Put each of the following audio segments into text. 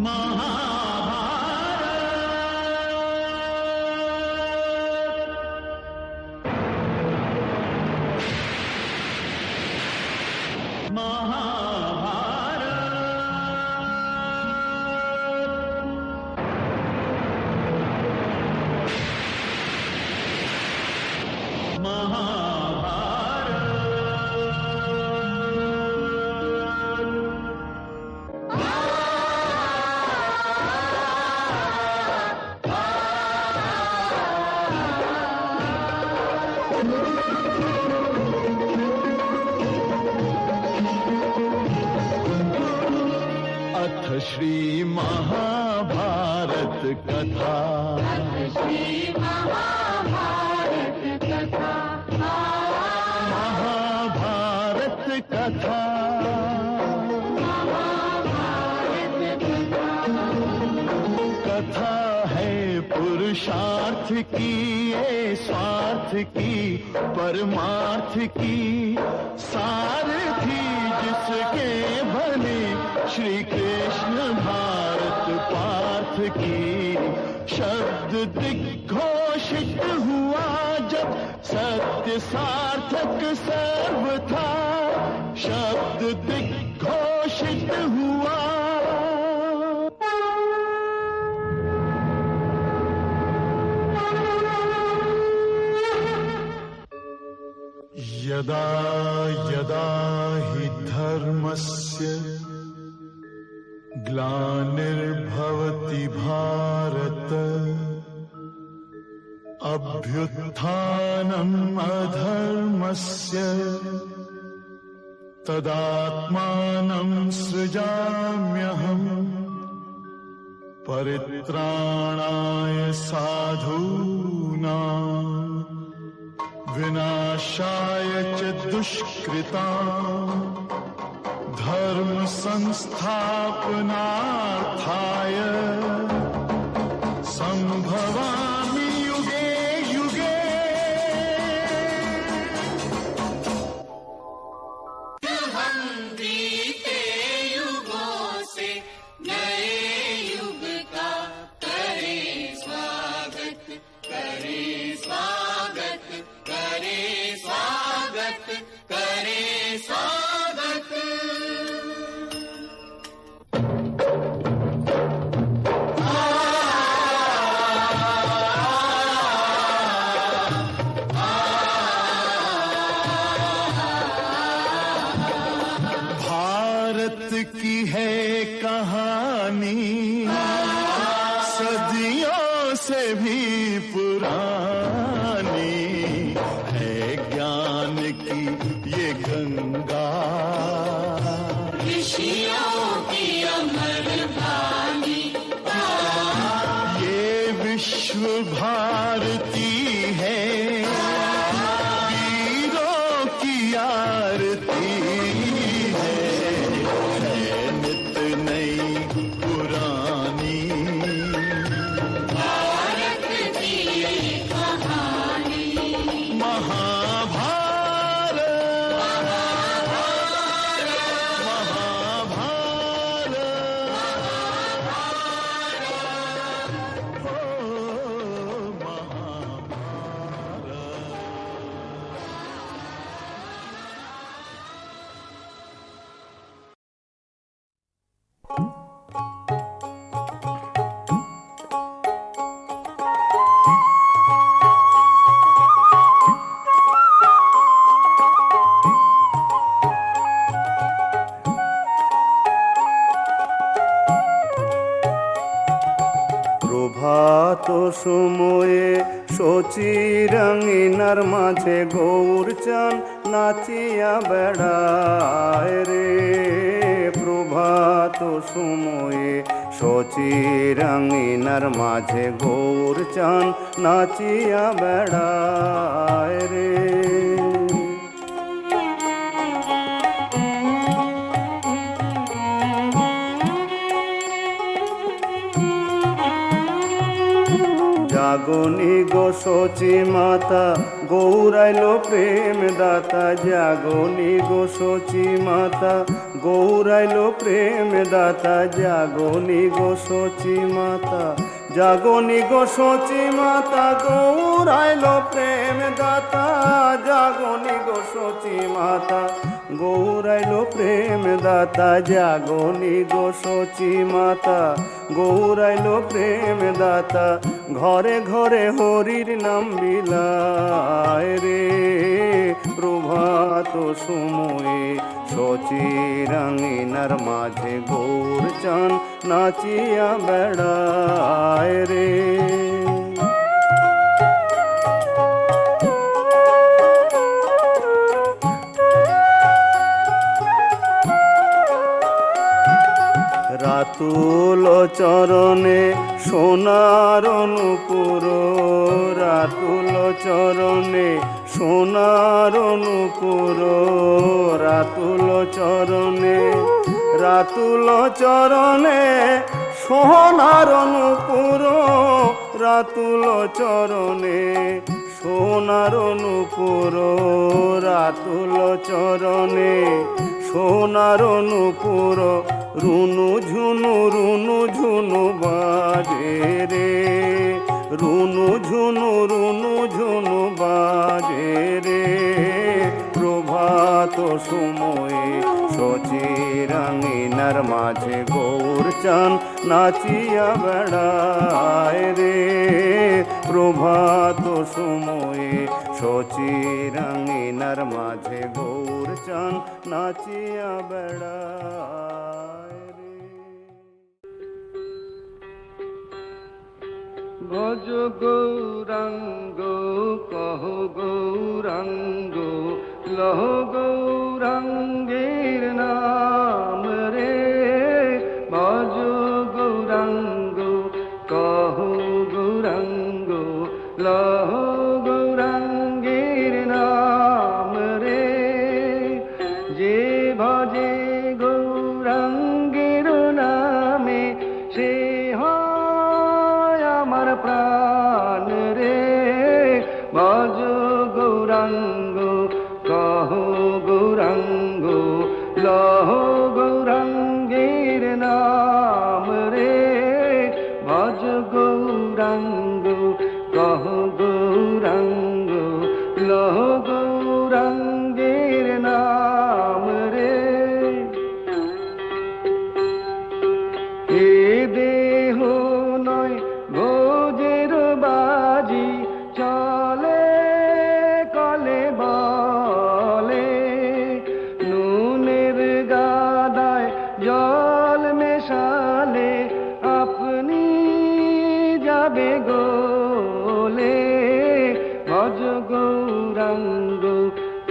महाभारत। महाभारत। महाभारत अथ श्री महाभारत कथा। श्री महाभारत पुरुषार्थ की ये स्वार्थ की, परमार्थ की। सारथी जिसके बने श्री कृष्ण भारत पार्थ की। शब्द दिग्घोषित हुआ जब सत्य सार्थक सर्व था। शब्द दिग्घोषित हुआ यदा यदा हि धर्मस्य ग्लानिर्भवति भारत अभ्युत्थानम् अधर्मस्य तदात्मानं सृजाम्यहम् परित्राणाय साधूनाम् विनाशाय च दुष्कृता धर्म संस्थापनार्थाय संभवामि की है कहानी। सदियों से भी पुरानी है ज्ञान की ये गंगा। की ये विश्व भारती সচিরাঙিনার ঘোর গৌরচান নাচিয়া বেড়ায় রে। প্রভাত সময়ে সচিরাঙিনার মাঝে গৌরচান নাচিয়া বেড়ায় রে। জাগনি গো সচি মাতা, গৌরাইল প্রেম দাতা জাগনি গো সচি মাতা, গৌরাইল প্রেম দাতা জাগনি গো সচি মাতা, জাগনি গো সচি মাতা, গৌরাইল প্রেম দাতা জাগনি গো সচি মাতা গৌরাইল প্রেম দাতা জাগনি গো সচি মাতা গৌরাইল প্রেম দাতা, ঘরে ঘরে হরির নাম বিলায় রে। প্রভাত সময়ে সচি রঙিনার মাঝে গৌর চান নাচিয়া বেড়ায় রে। রাতুল চরণে সোনার অনুপুর রাতুল চরণে সোনার অনুপুর রাতুল চরণে রাতুল চরণে সোনার অনুপুর রাতুল চরণে সোনার নুপুর রাতুল চরণে সোনার নুপুর রুনু ঝুনু রুনু ঝুনু বাজে রে। রুনু ঝুনু রুনু ঝুনু বাজে রে। প্রভাত সময়ে সচি রঙিনার মাঝে গৌর চান নাচিয়া বেড়ায় রে। প্রভাত সময়ে সচি রঙিনার মাঝে গৌর চান নাচিয়া বেড়ায় রে। ভজ গৌরাঙ্গ কহ গৌরাঙ্গ লহ গৌরাঙ্গের আমার যাবে গোলে। ভজ গৌরাঙ্গ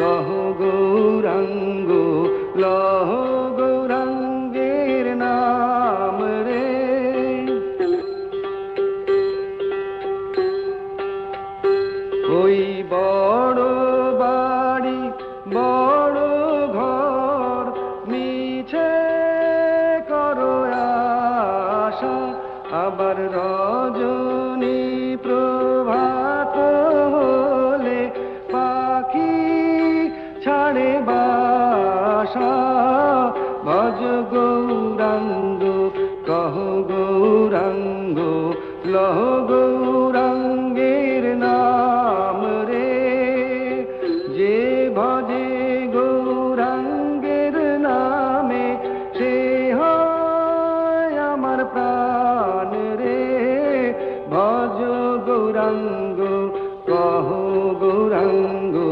কহ গৌরাঙ্গ লহ কহ গৌরাঙ্গ, লহ গৌরাঙ্গের নাম রে। যে ভজে গৌরাঙ্গের নামে, সে হয় আমার প্রাণ রে। ভজ গৌরাঙ্গ, কহ গৌরাঙ্গ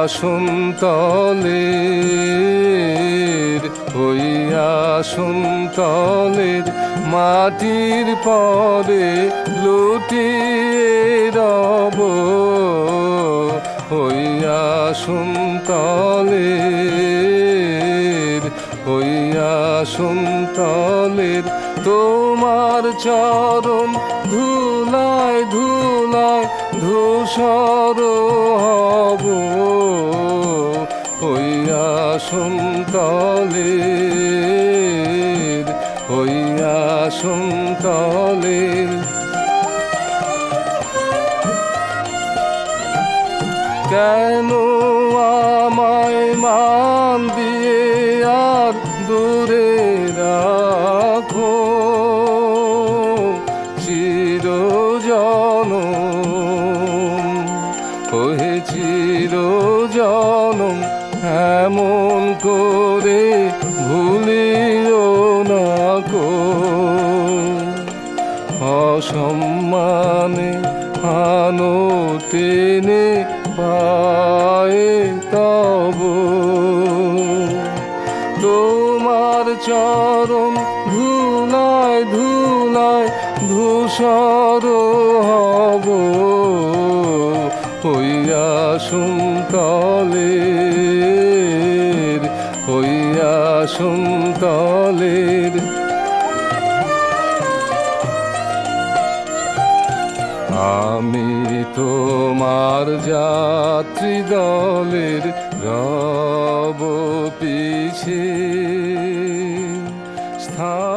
হইয়া সুন্তলের হইয়া সুন্তলের মাটির পরে লুটিয়ে রব। হইয়া সুন্তলের হইয়া সুন্তলের তোমার চরণ ধুলায় ধুলায় ধূসর হব। সুন্তলের হইয়া সুন্তলের কেন করে, ভুলিও না কো অসম্মানে আনো টেনে পায়ে তব। তোমার চরণ ধুলায় ধুলায় ধূসর হব। হইয়া সুন্তলের আমি তোমার যাত্রী দলের রব পিছে। স্থান